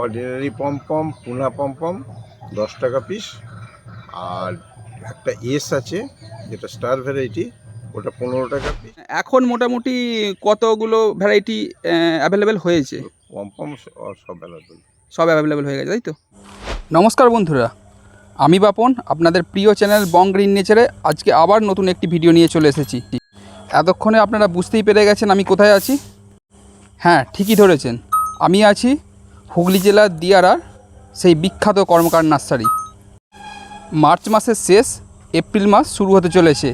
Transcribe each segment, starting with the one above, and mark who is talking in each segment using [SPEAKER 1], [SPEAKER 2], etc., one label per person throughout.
[SPEAKER 1] Ordinary pompom পুনা pompom দশ টাকা piece আর একটা এস আছে যেটা স্টার ভ্যারাইটি ওটা পনেরো টাকা পিস
[SPEAKER 2] এখন মোটামুটি কতগুলো ভ্যারাইটি অ্যাভেলেবেল হয়েছে?
[SPEAKER 1] পমপম সব অ্যাভেলেবল
[SPEAKER 2] সব অ্যাভেলেবেল হয়ে গেছে তাই তো? নমস্কার বন্ধুরা আমি বাপন আপনাদের প্রিয় চ্যানেল বং গ্রিন নেচারে আজকে আবার নতুন একটি ভিডিও নিয়ে চলে এসেছি। এতক্ষণে আপনারা বুঝতেই পেরে গেছেন আমি কোথায় আছি? হ্যাঁ ঠিকই ধরেছেন। আমি আছি হুগলি জেলার দিয়ারার সেই বিখ্যাত কর্মকার নার্সারি। মার্চ মাসের শেষ এপ্রিল মাস শুরু হতে চলেছে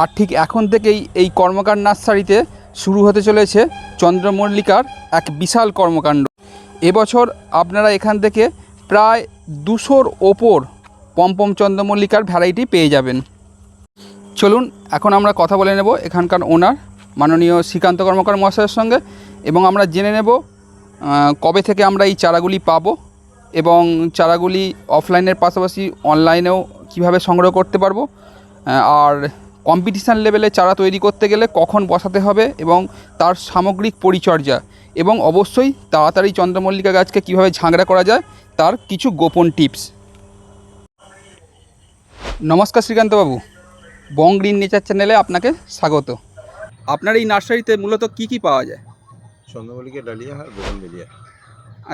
[SPEAKER 2] আর ঠিক এখন থেকেই এই কর্মকার নার্সারিতে শুরু হতে চলেছে চন্দ্রমল্লিকার এক বিশাল কর্মকাণ্ড। এবছর আপনারা এখান থেকে প্রায় দুশোর ওপর পমপম চন্দ্রমল্লিকার ভ্যারাইটি পেয়ে যাবেন। চলুন এখন আমরা কথা বলে নেব এখানকার ওনার, মাননীয় শ্রীকান্ত কর্মকার মহাশয়ের সঙ্গে এবং আমরা জেনে নেব কবে থেকে আমরা এই চারাগুলি পাবো এবং চারাগুলি অফলাইনের পাশাপাশি অনলাইনেও কীভাবে সংগ্রহ করতে পারব? আর কম্পিটিশান লেভেলে চারা তৈরি করতে গেলে কখন বসাতে হবে এবং তার সামগ্রিক পরিচর্যা এবং অবশ্যই তাড়াতাড়ি চন্দ্রমল্লিকা গাছকে কীভাবে ঝাঁকড়া করা যায় তার কিছু গোপন টিপস। নমস্কার শ্রীকান্তবাবু বং গ্রিন নেচার চ্যানেলে আপনাকে স্বাগত। আপনার এই নার্সারিতে মূলত কি কি পাওয়া যায়?
[SPEAKER 1] চন্দ্রমল্লিকা ডালিয়া আর বোগনভেলিয়া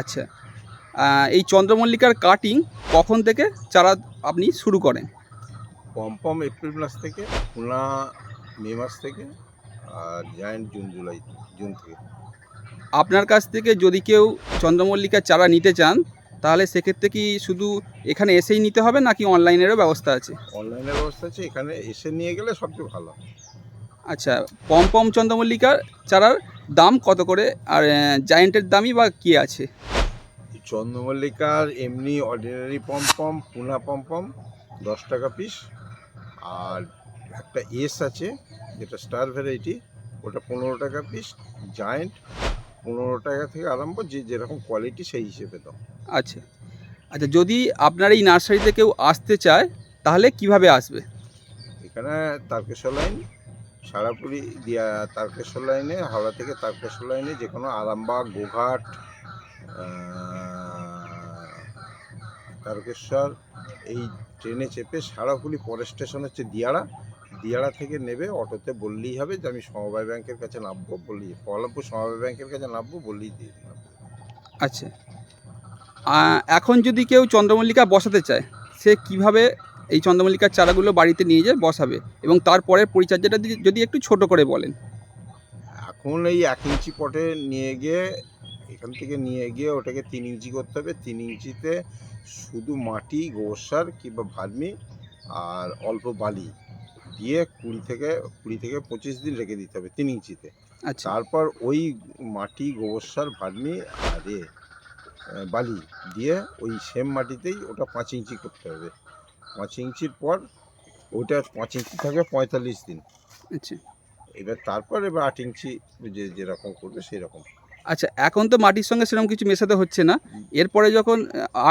[SPEAKER 2] আচ্ছা। এই চন্দ্রমল্লিকার কাটিং কখন থেকে চারা আপনি শুরু করেন?
[SPEAKER 1] পমপম এপ্রিল মাস থেকে পুনা মে মাস থেকে আর জায়েন্ট জুন জুলাই জুন থেকে।
[SPEAKER 2] আপনার কাছ থেকে যদি কেউ চন্দ্রমল্লিকার চারা নিতে চান তাহলে সেক্ষেত্রে কি শুধু এখানে এসেই নিতে হবে নাকি অনলাইনেরও ব্যবস্থা আছে?
[SPEAKER 1] অনলাইনের ব্যবস্থা আছে এখানে এসে নিয়ে গেলে সবচেয়ে ভালো।
[SPEAKER 2] আচ্ছা পম পম চন্দ্রমল্লিকার চারার দাম কত করে? আর জায়েন্টের দামই বা কী আছে?
[SPEAKER 1] চন্দ্রমল্লিকার এমনি অর্ডিনারি পমপম পুনা পমপম দশ টাকা পিস আর একটা এস আছে যেটা স্টার ভ্যারাইটি ওটা পনেরো টাকা পিস জায়েন্ট পনেরো টাকা থেকে আরম্ভ যে যেরকম কোয়ালিটি সেই হিসেবে দাম
[SPEAKER 2] আচ্ছা আচ্ছা যদি আপনার এই নার্সারিতে কেউ আসতে চায় তাহলে কীভাবে আসবে?
[SPEAKER 1] এখানে তারকেশ্বর লাইন সারাপুরি দিয়া তারকেশ্বর লাইনে, হাওড়া থেকে তারকেশ্বর লাইনে যে কোনো আরামবাগ, গোঘাট তারকেশ্বর, এই ট্রেনে চেপে সারাপুরি পরের স্টেশন হচ্ছে দিয়াড়া। দিয়াড়া থেকে নেবে, অটোতে বললেই হবে যে আমি সমবায় ব্যাংকের কাছে নামবো, বললেই কলামপুর সমবায় ব্যাংকের কাছে নামবো, বললেই দিয়ে
[SPEAKER 2] আচ্ছা। এখন যদি কেউ চন্দ্রমল্লিকা বসাতে চায়, সে কীভাবে এই চন্দ্রমল্লিকার চারাগুলো বাড়িতে নিয়ে যায় বসাবে এবং তারপরে পরিচর্যাটা যদি- একটু ছোট করে বলেন।
[SPEAKER 1] এখন এই এক ইঞ্চি পটে নিয়ে গিয়ে এখান থেকে নিয়ে গিয়ে ওটাকে তিন ইঞ্চি করতে হবে। তিন ইঞ্চিতে শুধু মাটি গোবর সার কিংবা ভার্মি আর অল্প বালি দিয়ে কুড়ি থেকে কুড়ি থেকে পঁচিশ দিন রেখে দিতে হবে তিন ইঞ্চিতে।
[SPEAKER 2] আচ্ছা।
[SPEAKER 1] তারপর ওই মাটি গোবর সার ভার্মি আর এ বালি দিয়ে ওই সেম মাটিতেই ওটা পাঁচ ইঞ্চি করতে হবে। পাঁচ ইঞ্চির পর ওটা পাঁচ ইঞ্চি থাকে পঁয়তাল্লিশ দিন।
[SPEAKER 2] আচ্ছা।
[SPEAKER 1] এবার তারপর এবার আট ইঞ্চি যে যেরকম করবে সেই রকম
[SPEAKER 2] আচ্ছা এখন তো মাটির সঙ্গে সেরকম কিছু মেশাতে হচ্ছে না। এরপরে যখন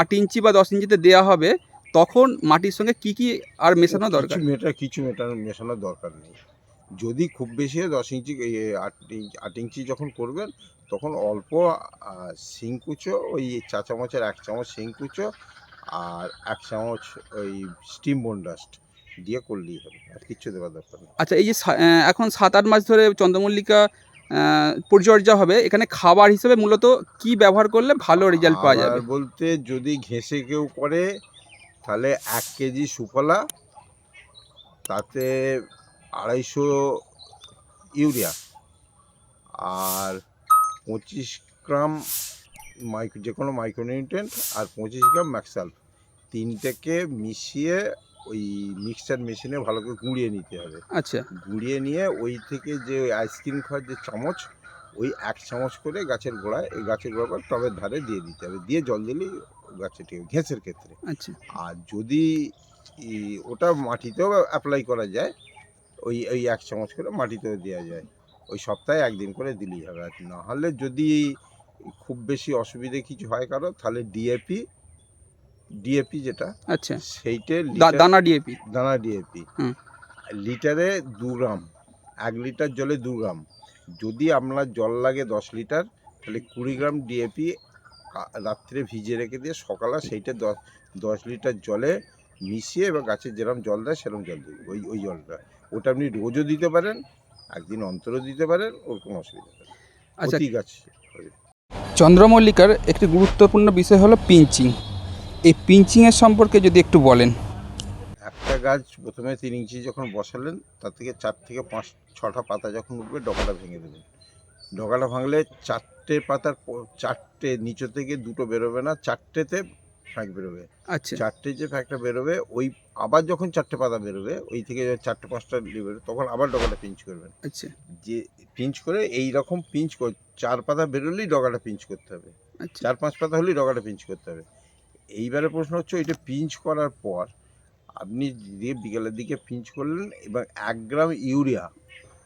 [SPEAKER 2] আট ইঞ্চি বা দশ ইঞ্চিতে দেওয়া হবে তখন মাটির সঙ্গে কি কি আর মেশানো দরকার?
[SPEAKER 1] কিছু মেটা কিছু মেটানো মেশানোর দরকার নেই। যদি খুব বেশি হয় দশ ইঞ্চি আট ইঞ্চি আট ইঞ্চি যখন করবেন তখন অল্প শিংকুচো ওই চা চামচের এক চামচ শিংকুচো আর এক চামচ ওই স্টিম বোন ডাস্ট দিয়ে করলেই হবে আর কিচ্ছু দেওয়ার দরকার নেই।
[SPEAKER 2] আচ্ছা এই যে এখন সাত আট মাস ধরে চন্দ্রমল্লিকা পরিচর্যা হবে এখানে খাবার হিসেবে মূলত কি ব্যবহার করলে ভালো রেজাল্ট পাওয়া যাবে?
[SPEAKER 1] বলতে যদি ঘেঁষে কেউ করে তাহলে এক কেজি সুফলা তাতে আড়াইশো ইউরিয়া আর পঁচিশ গ্রাম মাইক্রো যে কোনো মাইক্রোনিউট্রেন্ট আর পঁচিশ গ্রাম ম্যাক্সাল তিনটেকে মিশিয়ে ওই মিক্সচার মেশিনে ভালো করে গুঁড়িয়ে নিতে হবে।
[SPEAKER 2] আচ্ছা।
[SPEAKER 1] গুঁড়িয়ে নিয়ে ওই থেকে যে ওই আইসক্রিম খাওয়ার যে চামচ ওই এক চামচ করে গাছের গোড়ায় এই গাছের গোড়া পর টবের ধারে দিয়ে দিতে হবে। দিয়ে জল দিলেই গাছে ঠিক ঘেঁষের ক্ষেত্রে।
[SPEAKER 2] আচ্ছা।
[SPEAKER 1] আর যদি ওটা মাটিতেও অ্যাপ্লাই করা যায় ওই ওই এক চামচ করে মাটিতেও দেওয়া যায়। ওই সপ্তাহে একদিন করে দিলেই হবে। আর নাহলে যদি খুব বেশি অসুবিধে কিছু হয় কারও তাহলে ডিএপি ডিএপি যেটা
[SPEAKER 2] আচ্ছা।
[SPEAKER 1] সেইটে
[SPEAKER 2] দানা ডিএপি
[SPEAKER 1] দানা ডিএপি লিটারে দু গ্রাম এক লিটার জলে দু গ্রাম। যদি আপনার জল লাগে দশ লিটার তাহলে কুড়ি গ্রাম ডিএপি রাত্রে ভিজিয়ে রেখে দিয়ে সকালে সেইটা দশ দশ লিটার জলে মিশিয়ে এবার গাছে যেরকম জল দেয় সেরকম জল দিই ওই ওই জলটা। ওটা আপনি রোজও দিতে পারেন একদিন অন্তরও দিতে পারেন ওর কোনো অসুবিধা নেই।
[SPEAKER 2] আচ্ছা।
[SPEAKER 1] প্রতি গাছ
[SPEAKER 2] চন্দ্রমল্লিকার একটি গুরুত্বপূর্ণ বিষয় হলো পিঞ্চিং। এই পিঞ্চিংয়ের সম্পর্কে যদি একটু বলেন।
[SPEAKER 1] একটা গাছ প্রথমে তিন ইঞ্চি যখন বসালেন, তার থেকে চার থেকে পাঁচ, ছটা পাতা যখন উঠবে, ডগাটা ভেঙে দেবেন। ডগাটা ভাঙলে চারটে পাতার চারটে নিচে থেকে দুটো বেরোবে না, চারটেতে ফ্যাঁক বেরোবে।
[SPEAKER 2] আচ্ছা।
[SPEAKER 1] চারটে যে ফ্যাঁকটা বেরোবে ওই আবার যখন চারটে পাতা বেরোবে ওই থেকে চারটে পাঁচটা বেরোবে তখন আবার ডগাটা পিঞ্চ করবেন।
[SPEAKER 2] আচ্ছা।
[SPEAKER 1] যে পিঞ্চ করে এই রকম পিঞ্চ কর চার পাতা বেরোলেই ডগাটা পিঞ্চ করতে হবে।
[SPEAKER 2] আচ্ছা।
[SPEAKER 1] চার পাঁচ পাতা হলেই ডগাটা পিঞ্চ করতে হবে। এইবারে প্রশ্ন হচ্ছে ওইটা পিঞ্চ করার পর আপনি দিয়ে বিকেলের দিকে পিঞ্চ করলেন এবং এক গ্রাম ইউরিয়া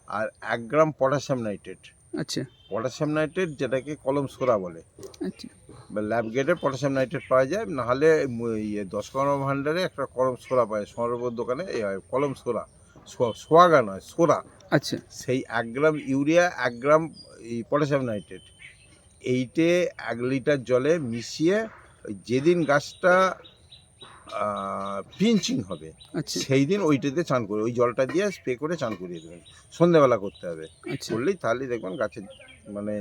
[SPEAKER 1] আর এক গ্রাম পটাশিয়াম নাইট্রেট।
[SPEAKER 2] আচ্ছা।
[SPEAKER 1] পটাশিয়াম নাইট্রেট যেটাকে কলম সোরা বলে।
[SPEAKER 2] আচ্ছা।
[SPEAKER 1] বা ল্যাব গেটে পটাশিয়াম নাইট্রেট পাওয়া যায় নাহলে ইয়ে দশ কলম ভান্ডারে একটা কলম সোরা পায় সরবর দোকানে এই হয়, কলম সোরা সোয়াগা নয় সোরা।
[SPEAKER 2] আচ্ছা।
[SPEAKER 1] সেই এক গ্রাম ইউরিয়া এক গ্রাম এই পটাশিয়াম নাইট্রেট এইটে এক লিটার জলে মিশিয়ে যেদিন গাছটা পিঞ্চিং হবে
[SPEAKER 2] আচ্ছা।
[SPEAKER 1] সেই দিন ওইটাতে চান করে ওই জলটা দিয়ে স্প্রে করে চান করিয়ে দেবেন। সন্ধেবেলা করতে হবে।
[SPEAKER 2] আচ্ছা।
[SPEAKER 1] করলেই তাহলেই দেখবেন গাছের মানে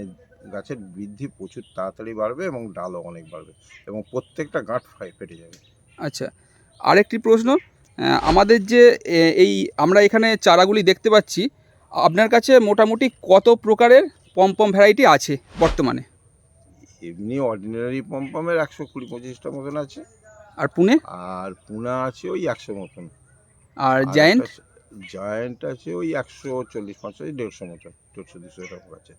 [SPEAKER 1] গাছের বৃদ্ধি প্রচুর তাড়াতাড়ি বাড়বে এবং ডালও অনেক বাড়বে এবং প্রত্যেকটা গাঁট ফাই ফেটে যাবে।
[SPEAKER 2] আচ্ছা আরেকটি প্রশ্ন আমাদের যে এই আমরা এখানে চারাগুলি দেখতে পাচ্ছি আপনার কাছে মোটামুটি কত প্রকারের পমপম ভ্যারাইটি আছে বর্তমানে?
[SPEAKER 1] এমনি অর্ডিনারি পম্পামের একশো কুড়ি পঁচিশটা মতন আছে।
[SPEAKER 2] আর পুনে?
[SPEAKER 1] আর পুনা আছে ওই একশো মতন।
[SPEAKER 2] আর জায়েন্ট?
[SPEAKER 1] জায়েন্ট আছে ওই একশো চল্লিশ পঞ্চাশ দেড়শো মতন দেড়শো দুশো এরকম আছে।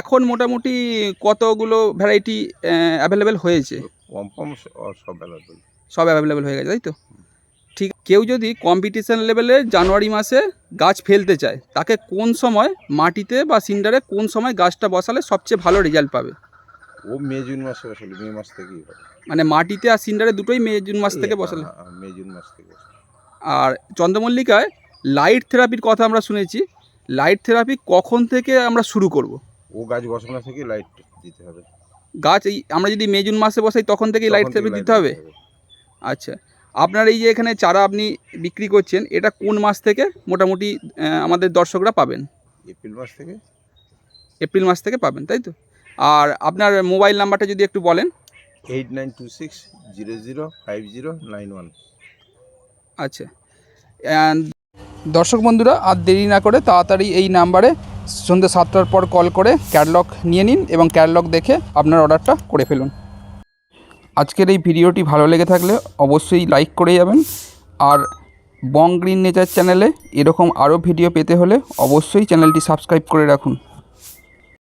[SPEAKER 2] এখন মোটামুটি কতগুলো ভ্যারাইটি অ্যাভেলেবেল হয়েছে?
[SPEAKER 1] পম্পম সব অ্যাভেলেবল
[SPEAKER 2] সব অ্যাভেলেবেল হয়ে গেছে তাই তো? ঠিক কেউ যদি কম্পিটিশন লেভেলে জানুয়ারি মাসে গাছ ফেলতে চায় তাকে কোন সময় মাটিতে বা সিন্ডারে কোন সময় গাছটা বসালে সবচেয়ে ভালো রেজাল্ট পাবে?
[SPEAKER 1] ও মে জুন মাসে বসালে মে মাস থেকেই
[SPEAKER 2] মানে মাটিতে আর সিন্ডারে দুটোই মে জুন মাস থেকে বসালে?
[SPEAKER 1] হ্যাঁ, হ্যাঁ, মে জুন মাস থেকে
[SPEAKER 2] আর চন্দ্রমল্লিকায় লাইট থেরাপির কথা আমরা শুনেছি লাইট থেরাপি কখন থেকে আমরা শুরু করব?
[SPEAKER 1] ও গাছ বসানো থেকে লাইট দিতে হবে।
[SPEAKER 2] গাছ এই আমরা যদি মে জুন মাসে বসাই তখন থেকেই লাইট থেরাপি দিতে হবে? আচ্ছা আপনার এই যে এখানে চারা আপনি বিক্রি করছেন এটা কোন মাস থেকে মোটামুটি আমাদের দর্শকরা পাবেন?
[SPEAKER 1] এপ্রিল মাস থেকে।
[SPEAKER 2] এপ্রিল মাস থেকে পাবেন তাই তো? আর আপনার মোবাইল নাম্বারটা যদি একটু বলেন।
[SPEAKER 1] Eight nine two six zero zero five zero nine one
[SPEAKER 2] আচ্ছা দর্শক বন্ধুরা, আর দেরি না করে তাড়াতাড়ি এই নাম্বারে সন্ধ্যে সাতটার পর কল করে ক্যাটলগ নিয়ে নিন এবং ক্যাটলগ দেখে আপনার অর্ডারটা করে ফেলুন। আজকের এই ভিডিওটি ভালো লেগে থাকলে অবশ্যই লাইক করে যাবেন আর বং গ্রিন নেচার চ্যানেলে এরকম আরও ভিডিও পেতে হলে অবশ্যই চ্যানেলটি সাবস্ক্রাইব করে রাখুন।